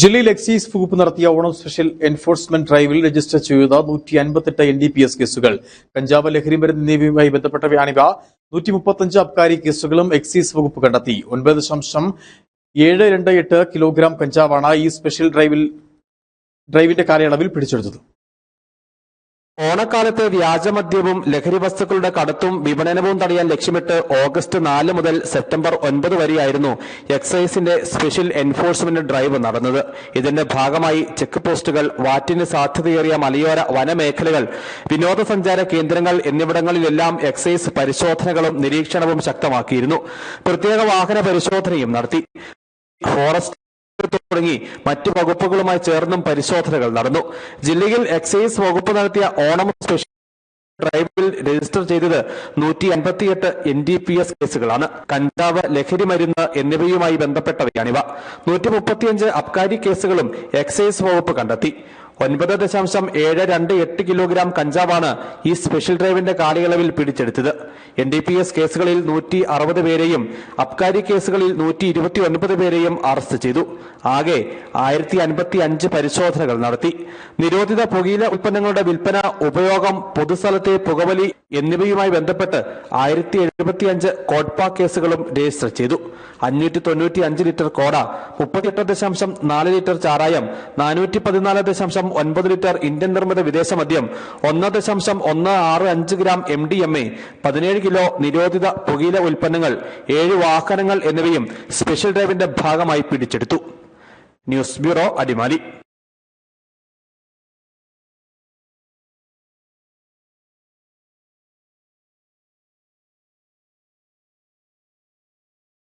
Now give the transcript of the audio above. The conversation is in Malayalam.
ജില്ലയിൽ എക്സൈസ് വകുപ്പ് നടത്തിയ ഓണം സ്പെഷ്യൽ എൻഫോഴ്സ്മെന്റ് ഡ്രൈവിൽ രജിസ്റ്റർ ചെയ്ത നൂറ്റി അൻപത്തെട്ട് എൻ ഡി പി എസ് കേസുകൾ. കഞ്ചാവ് ലഹരി മരുന്ന് എന്നിവയുമായി ബന്ധപ്പെട്ടവയാണിവ നൂറ്റി മുപ്പത്തഞ്ച് അബ്കാരി കേസുകളും എക്സൈസ് വകുപ്പ് കണ്ടെത്തി. ഒൻപത് ദശാംശം ഏഴ് രണ്ട് എട്ട് കിലോഗ്രാം കഞ്ചാവാണ് ഈ സ്പെഷ്യൽ ഡ്രൈവിൽ ഡ്രൈവിന്റെ കാലയളവിൽ പിടിച്ചെടുത്തത്. ഓണക്കാലത്ത് വ്യാജമദ്യവും ലഹരി വസ്തുക്കളുടെ കടത്തും വിപണനവും തടയാൻ ലക്ഷ്യമിട്ട് ഓഗസ്റ്റ് നാല് മുതൽ സെപ്റ്റംബർ ഒൻപത് വരെയായിരുന്നു എക്സൈസിന്റെ സ്പെഷ്യൽ എൻഫോഴ്സ്മെന്റ് ഡ്രൈവ് നടന്നത്. ഇതിന്റെ ഭാഗമായി ചെക്ക് പോസ്റ്റുകൾ വാറ്റിന് സാധ്യതയേറിയ മലയോര വനമേഖലകൾ വിനോദസഞ്ചാര കേന്ദ്രങ്ങൾ എന്നിവിടങ്ങളിലെല്ലാം എക്സൈസ് പരിശോധനകളും നിരീക്ഷണവും ശക്തമാക്കിയിരുന്നു. പ്രത്യേക വാഹന പരിശോധനയും നടത്തി. ഫോറസ്റ്റ് തുടങ്ങി മറ്റു വകുപ്പുകളുമായി ചേർന്നും പരിശോധനകൾ നടന്നു. ജില്ലയിൽ എക്സൈസ് വകുപ്പ് നടത്തിയ ഓണം സ്പെഷ്യൽ ഡ്രൈവിൽ രജിസ്റ്റർ ചെയ്തത് നൂറ്റി അൻപത്തിയെട്ട് എൻ ഡി പി എസ് കേസുകളാണ്. കഞ്ചാവ് ലഹരി മരുന്ന് എന്നിവയുമായി ബന്ധപ്പെട്ടവയാണിവ. നൂറ്റി മുപ്പത്തിയഞ്ച് അബ്കാരി കേസുകളും എക്സൈസ് വകുപ്പ് കണ്ടെത്തി. ഒൻപത് ദശാംശം ഏഴ് രണ്ട് എട്ട് കിലോഗ്രാം കഞ്ചാവാണ് ഈ സ്പെഷ്യൽ ഡ്രൈവിന്റെ കാലയളവിൽ പിടിച്ചെടുത്തത്. എൻ ഡി പി എസ് കേസുകളിൽ നൂറ്റി അറുപത് പേരെയും അബ്കാരി കേസുകളിൽ നൂറ്റി ഇരുപത്തി ഒൻപത് പേരെയും അറസ്റ്റ് ചെയ്തു. ആകെ ആയിരത്തി അൻപത്തി അഞ്ച് പരിശോധനകൾ നടത്തി. നിരോധിത പുകയില ഉൽപ്പന്നങ്ങളുടെ വിൽപ്പന ഉപയോഗം പൊതുസ്ഥലത്തെ പുകവലി എന്നിവയുമായി ബന്ധപ്പെട്ട് ആയിരത്തി എഴുപത്തിയഞ്ച് കോഡ്പ കേസുകളും രജിസ്റ്റർ ചെയ്തു. അഞ്ഞൂറ്റി തൊണ്ണൂറ്റി അഞ്ച് ലിറ്റർ കോട മുപ്പത്തിയെട്ട് ദശാംശം നാല് ലിറ്റർ ചാരായം നാനൂറ്റി പതിനാല് ദശാംശം ഒൻപത് ലിറ്റർ ഇന്ത്യൻ നിർമ്മിത വിദേശ മദ്യം ഒന്ന് ദശാംശം ഒന്ന് ആറ് അഞ്ച് gram M D M A പതിനേഴ് കിലോ നിരോധിത പുകയില ഉൽപ്പന്നങ്ങൾ ഏഴ് വാഹനങ്ങൾ എന്നിവയും സ്പെഷ്യൽ ഡ്രൈവിന്റെ ഭാഗമായി പിടിച്ചെടുത്തു. News bureau Adimali.